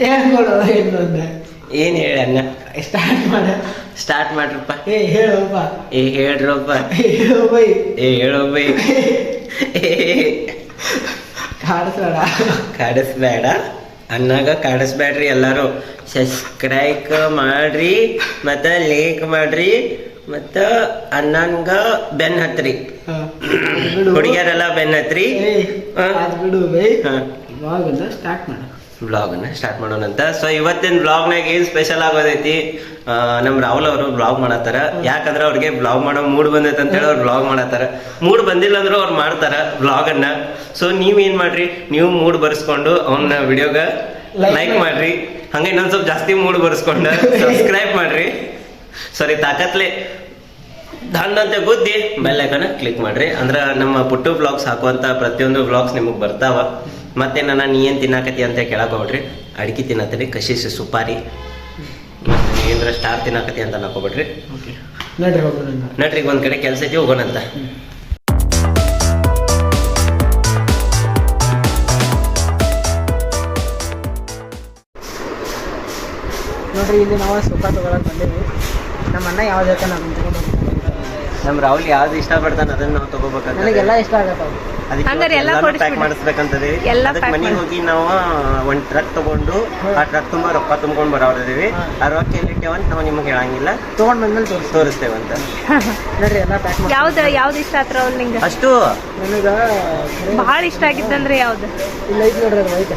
ಹೇಳ್ಕೊಡು ಇನ್ನೊಂದು ಅಂದ್ರೆ. ಏನು ಹೇಳಣ್ಣ ಸ್ಟಾರ್ಟ್ ಮಾಡ. ಸ್ಟಾರ್ಟ್ ಮಾಡ್ರಪ್ಪ. ಏ ಹೇಳಪ್ಪ. ಏ ಹೇಳ್ರಪ್ಪ. ಏ ಬೈ ಏ ಹೇಳೋ ಬೈ ಕಾಡಿಸ್ಬೇಡ. ಕಾಡಿಸ್ಬೇಡ. ಅನ್ನಾಗ ಕಾಡಿಸ್ಬೇಡ್ರಿ ಎಲ್ಲಾರು. ಸಬ್ಸ್ಕ್ರೈಬ್ ಮಾಡ್ರಿ ಮತ್ತ ಲೇಕ್ ಮಾಡ್ರಿ ಮತ್ತ ಅಣ್ಣನ್ಗ ಬೆನ್ ಹತ್ರಿ. ಹುಡುಗಿಯರೆಲ್ಲ ಬೆನ್ ಹತ್ರಿ. ಬಿಡು ಬೈ. ಹಾ. ಇವಾಗ ಸ್ಟಾರ್ಟ್ ಮಾಡ. ಬ್ಲಾಗ್ನ ಸ್ಟಾರ್ಟ್ ಮಾಡೋಣ ಅಂತ. ಸೊ ಇವತ್ತಿನ ಬ್ಲಾಗ್ನಾಗ ಏನ್ ಸ್ಪೆಷಲ್ ಆಗೋದೈತಿ? ನಮ್ ರಾಹುಲ್ ಅವರು ಬ್ಲಾಗ್ ಮಾಡತ್ತಾರ. ಯಾಕಂದ್ರ ಅವ್ರಿಗೆ ಬ್ಲಾಗ್ ಮಾಡೋ ಮೂಡ್ ಬಂದೈತೆ ಅಂತ ಹೇಳಿ ಅವ್ರು ಬ್ಲಾಗ್ ಮಾಡತ್ತಾರ. ಮೂಡ್ ಬಂದಿಲ್ಲ ಅಂದ್ರೂ ಅವ್ರು ಮಾಡ್ತಾರ ಬ್ಲಾಗ್ ಅನ್ನ ಸೊ ನೀವ್ ಏನ್ ಮಾಡ್ರಿ? ನೀವು ಮೂಡ್ ಬರ್ಸ್ಕೊಂಡು ಅವನ ವಿಡಿಯೋಗ ಲೈಕ್ ಮಾಡ್ರಿ. ಹಂಗೆ ಇನ್ನೊಂದ್ ಸ್ವಲ್ಪ ಜಾಸ್ತಿ ಮೂಡ್ ಬರ್ಸ್ಕೊಂಡು ಸಬ್ಸ್ಕ್ರೈಬ್ ಮಾಡ್ರಿ. ಸಾರಿ ತಾಕತ್ಲೆ. ದಂಡ ಅಂತ ಗುದ್ದಿ ಬೆಲ್ಲೈಕನ್ನ ಕ್ಲಿಕ್ ಮಾಡ್ರಿ. ಅಂದ್ರ ನಮ್ಮ ಪುಟ್ಟು ಬ್ಲಾಗ್ಸ್ ಹಾಕುವಂತ ಪ್ರತಿಯೊಂದು ಬ್ಲಾಗ್ಸ್ ನಿಮಗ್ ಬರ್ತಾವ. ಮತ್ತೆ ನಾನು ನೀ ಏನ್ ತಿನ್ನಾಕತಿ ಅಂತ ಕೇಳಕ್ ಹೋಗ್ರಿ ಅಡಿಕೆ ತಿನ್ನತ್ತೀನಿ ಕಶಿಸ್ ಸುಪಾರಿ. ಏನ್ರ ಸ್ಟಾರ್ ತಿನ್ನಾಕತಿ ಅಂತ ನಾಕೋಬಿಡ್ರಿ ನಡ್ರಿ ಒಂದ್ ಕಡೆ ಕೆಲ್ಸ ಐತಿ ಹೋಗೋಣಂತ ನೋಡ್ರಿ ಇಲ್ಲಿ ನಾವು ಸುಖ ತಗೊಳಕ್ ಬಂದೀವಿ. ನಮ್ಮ ಅಣ್ಣ ಯಾವ್ದು ಅದನ್ನ ತಗೊಂಡು ಹೋಗ್ತಾನೆ. ನಮ್ ರಾಹುಲ್ ಯಾವ್ದು ಇಷ್ಟ ಪಡ್ತಾನ ಅದನ್ನ ನಾವು ತಗೋಬೇಕಂತ ನನಗೆಲ್ಲ ಇಷ್ಟ ಆಗತ್ತವ ಹಂಗಾರೆ ಎಲ್ಲ ಪ್ಯಾಕ್ ಕೊಡಿಸ್ಬಿಡು. ಮಾಡಿಸ್ಬೇಕಂತದೀವಿ ಎಲ್ಲ ಅದಕ್ಕೆ pack ಮನೆಗೆ ಮಾಡು. ಹೋಗಿ ನಾವು ಒಂದ್ ಟ್ರಕ್ ತಗೊಂಡು ಆ ಟ್ರಕ್ ತುಂಬಾ ರೊಕ್ಕ ತುಂಬ್ಕೊಂಡ್ ಬರೋರಿದೀವಿ. ಆ ರೊಕ್ಕ ಎಲ್ಲಿಟ್ಟೇವಂತ ನಾವು ನಿಮ್ಗೆ ಹೇಳಂಗಿಲ್ಲ. ತಗೊಂಡ್ ಬಂದ್ಮೇಲೆ ತೋರಿಸ್ ತೋರಿಸ್ತೇವಂತ ನೋಡ್ರಿ ಎಲ್ಲ ಪ್ಯಾಕ್ ಮಾಡಿ ಯಾವ್ದು ಯಾವ್ದು ಇಷ್ಟ ಆತ್ರ ಅವ್ರು ನಿಂಗೆ? ಅಷ್ಟು. ನನಗ ಬಹಳ ಇಷ್ಟ ಆಗಿದ್ದಂದ್ರೆ ಯಾವ್ದು? ಇಲ್ಲ ಐತಿ ನೋಡ್ರಿ ಅದು white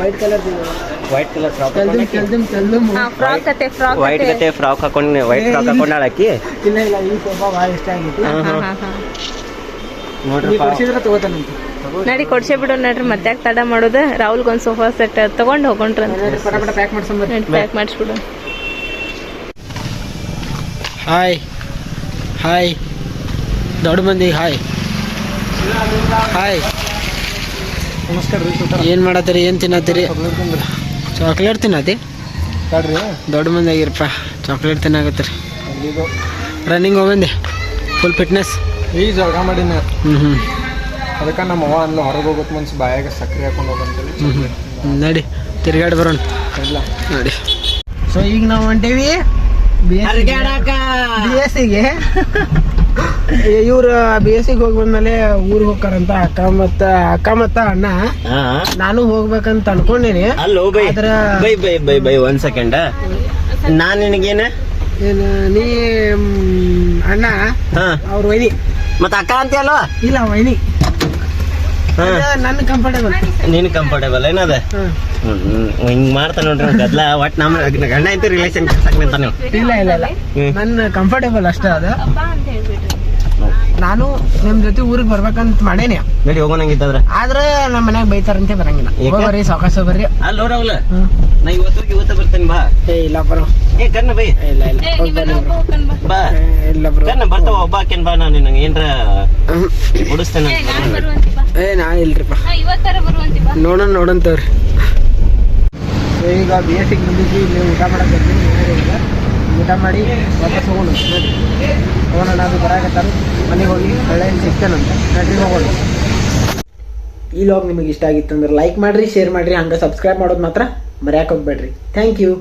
white colour white colour frock frock ಅತ್ತೆ ಫ್ರಾಕ್ ವೈಟ್ ಕತೆ ಫ್ರಾಕ್ ಹಾಕೊಂಡು ವೈಟ್ ಫ್ರಾಕ್ ಹಾಕೊಂಡಾಳಕಿ ಇಲ್ಲ ಇಲ್ಲ ಈ ಭಾಳ ಇಷ್ಟ ಆಗಿತ್ತು. ನೋಡ್ರಿ ನೀವು ಕೊಡ್ಸಿದ್ರೆ ತಗೋತಾನಂತ ನಡಿ ಕೊಡ್ಸೇ ಬಿಡೋ ನಡ್ರಿ ಮತ್ತೆ ತಡ ಮಾಡೋದು. ರಾಹುಲ್ಗೆ ಒಂದು ಸೋಫಾ ಸೆಟ್ ತಗೊಂಡು ಹೋಗೊಂಡ್ರಂತ ನೋಡ್ರಿ ಪಟ ಪಟ ಪ್ಯಾಕ್ ಮಾಡಿಸ್ಬಿಡು. ಹಾಯ್ ಹಾಯ್ ದೊಡ್ಡ ಮಂದಿ ಹಾಯ್ ಹಾಯ್ ನಮಸ್ಕಾರ ಏನು ಮಾಡತ್ತೀರಿ ಏನು ತಿನ್ನತ್ತೀರಿ? ಚಾಕ್ಲೇಟ್ ತಿನ್ನತಿ ದೊಡ್ಡ ಮಂದಿ ಆಗಿರಪ್ಪ. ಚಾಕ್ಲೇಟ್ ತಿನ್ನಾಕತ್ತೀರಿ. ಅಲ್ಲಿದು ರನ್ನಿಂಗ್ ಹೋಗಂದೆ ಫುಲ್ ಫಿಟ್ನೆಸ್ ಈಗ ಮಾಡಿ ಮಾಡಿನ ಹ್ಞೂ ಹ್ಞೂ ಅದಕ್ಕೆ ನಮ್ಮ ಅವ್ವ ಅಲ್ಲಿ ಹೊರಗೆ ಹೋಗೋಕೆ ಮನ್ಸು ಬಾಯಾಗ ಸಕ್ಕರೆ ಹಾಕೊಂಡು ಹೋಗಂತೇಳಿ ಹ್ಞೂ ಹ್ಞೂ ನಡಿ ತಿರ್ಗಾಡಿ ಬರೋಣ. ಇಲ್ಲ. ನೋಡಿ. ಸೊ ಈಗ ನಾವು ಹೊಂಟೇವಿ. ಬಿ ಎಸ್ ಸಿಗೆ ಇವ್ರು ಬಿ ಎಸ್ ಸಿಗೆ ಹೋಗಿ ಬಂದ್ಮೇಲೆ ಊರಿಗೆ ಹೋಗ್ತಾರಂತ ಅಕ್ಕ ಮತ್ತ ಅಕ್ಕ ಮತ್ತ ಅಣ್ಣ. ನಾನು ಹೋಗ್ಬೇಕಂತ ಅನ್ಕೊಂಡೇನಿ. ಅಲ್ಲೋ ಬೈ. ಆದ್ರ ಬೈ ಬೈ ಬೈ ಬೈ ಒಂದ್ ಸೆಕೆಂಡ್ ನಾನ್ ನಿನಗೇನ? ಏನು ನೀ ಮ್, ಅಣ್ಣ. ಹಾ. ಅವ್ರ ವೈನಿ. ಮತ್ತ ಅಕ್ಕ ಅಂತೀಯಲ್ಲ? ಇಲ್ಲ ವೈನಿ. ನನ್ನ ಕಂಫರ್ಟೇಬಲ್ ನೀನ್ ಕಂಫರ್ಟೇಬಲ್ ಏನದ? ಹಿಂಗ್ ಮಾಡ್ತಾ ನೋಡ್ರಿ ಗದ್ಲ ಒಟ್ ನಮ್ ಗಂಡ ಐತಿ ರಿಲೇಷನ್ ನೀವು. ಇಲ್ಲ ಇಲ್ಲ ಇಲ್ಲ. ನನ್ನ ಕಂಫರ್ಟೇಬಲ್ ಅಷ್ಟೇ ಅದ. ಅಪ್ಪ ಅಂತ ಹೇಳ್ಬಿಡ್ರಿ ನಾನು ನಿಮ್ ಜೊತೆ ಊರಿಗೆ ಬರ್ಬೇಕಂತ ಮಾಡೇನಿ. ನಡಿ ಹೋಗೋಣಂಗಿತ್ತಂದ್ರೆ ಆದ್ರೆ ನಮ್ಮ ಮನ್ಯಾಗ ಬೈತಾರಂತೆ ಬರಂಗಿಲ್ಲ. ಏಕ? ಹೋಗ್ಬರ್ರಿ ಸಾವಕಾಶ ಬರ್ರಿ. ಅಲ್ಲ ನೋಡವಲ್ಲ ಹ್ಮ್. ನಾ ಇವತ್ತು ಹೋಗಿ ಇವತ್ತ ಬರ್ತೇನೆ ಬಾ. ಏ ಇಲ್ಲ ಬ್ರೋ. ಏ ಕರ್ನ ಬೈ. ಏ, ಇಲ್ಲ ಇಲ್ಲ. ಹೋಗ್ ಬರ್ರಿ bro. ಬಾ. ಏ, ಇಲ್ಲ ಬ್ರೋ. ಕರ್ನ ಬರ್ತಾವ ಒಬ್ಬ ಹಾಕೇನ್ ಬಾ ನಾನು ನಿನಗೆ. ಏನ್ರ ಉಡಿಸ್ತೇನೆ ಏ ನಾ ಇಲ್ರಿಪ್ಪ ನೋಡೋಣ ನೋಡೋಣ ತಗೋರಿ. ಸೊ ಈಗ ಬಿ ಎಸ್ ಸಿಗೆ ಬಂದಿದ್ವಿ ಇಲ್ಲಿ ಊಟ ಮಾಡಕ್ಕೆ ಬಂದ್ವಿ ಈಗ ಊಟ ಮಾಡಿ ವಾಪಸ್ ಹೋಗೋಣ. ನೋಡಿ ಹೋಗೋಣ ಅದು ಬರಾಕತ್ತಾರ. ಮನೆಗೆ ಹೋಗಿ ಒಳ್ಳೆ ಅಂತ. ನಡ್ರಿ ಹೋಗೋಣ. ಈ ಲಾಗ್ ನಿಮಗೆ ಇಷ್ಟ ಆಗಿತ್ತು ಅಂದ್ರೆ ಲೈಕ್ ಮಾಡಿರಿ ಶೇರ್ ಮಾಡಿರಿ, ಹಂಗೆ ಸಬ್ಸ್ಕ್ರೈಬ್ ಮಾಡೋದು ಮಾತ್ರ ಮರ್ಯಾಕೆ ಹೋಗ್ಬೇಡ್ರಿ. Thank you